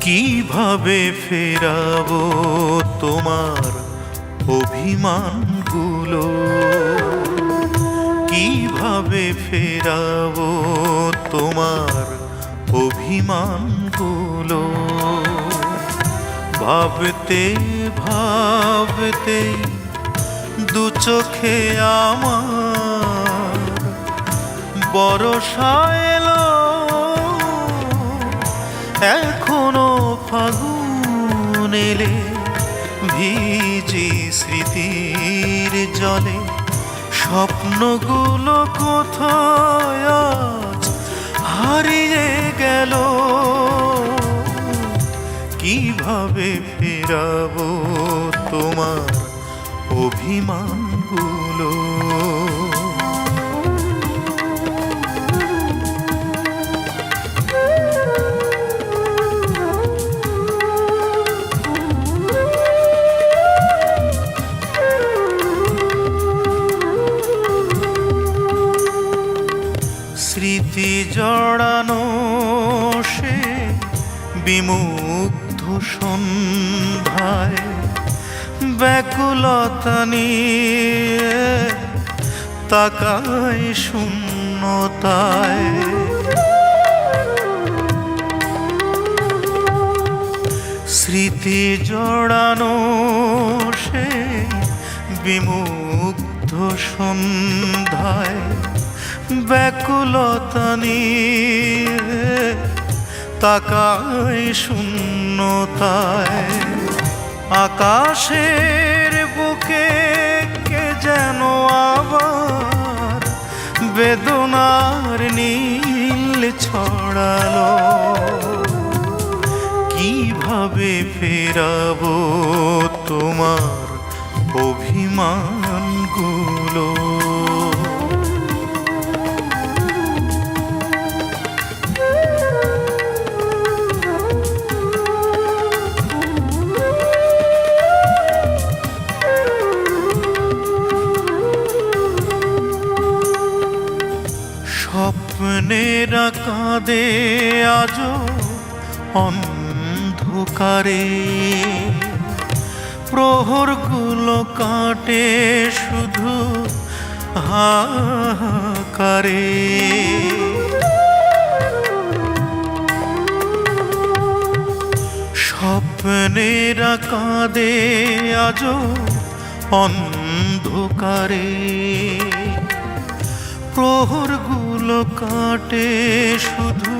কীভাবে ফেরাবো তোমার অভিমানগুলো? কীভাবে ফেরাবো তোমার অভিমানগুলো? ভাবতে ভাবতে দু চোখে আমার বড় এলো। ফাগুন এলে ভিজি স্মৃতির জলে স্বপ্নগুলো কোথায় আজ হারিয়ে গেল? কীভাবে ফেরাবো তোমার অভিমানগুলো? স্মৃতি জড়ানো সে বিমুগ্ধ সন্ধ্যায় ব্যাকুলতা নিয়ে তাকায় শূন্যতায়। স্মৃতি জড়ানো সে বিমুগ্ধ সন্ধ্যায় ব্যাকুলতা নিয়ে তাকায় শূন্যতায়। আকাশের বুকে কে যেন আবার বেদনার নীল ছড়ালো। কীভাবে ফেরাবো তোমার স্বপ্নেরা কাঁদে আজও অন্ধকারে। প্রহরগুলো কাটে শুধু হাহাকারে। স্বপ্নেরা কাঁদে আজও অন্ধকারে। প্রহরগুলো কাটে শুধু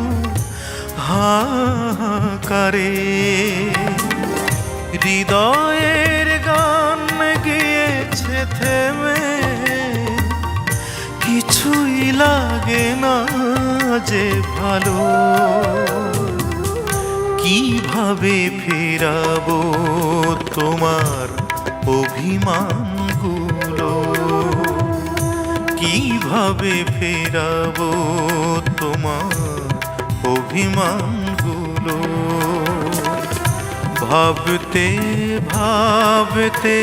হাহাকারে। হৃদয়ের গান গিয়েছে থেমে। কিছুই লাগে না যে ভালো। কীভাবে ফেরাবো তোমার অভিমানগুলো কীভাবে ফেরাবো তোমার অভিমানগুলো। ভাবতে ভাবতে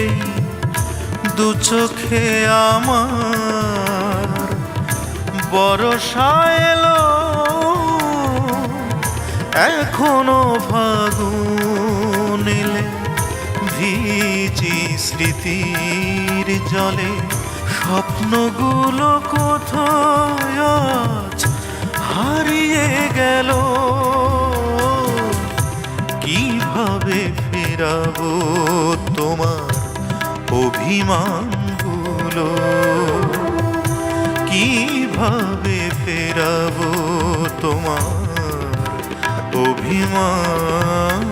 দু চোখে আমার বরসা এলো। এখনও এলে ভিজি স্মৃতির জলে। স্বপ্নগুলো কোথায় আজ হারিয়ে গেল? কীভাবে ফেরাবো তোমার অভিমানগুলো? কীভাবে ফেরাবো তোমার অভিমান?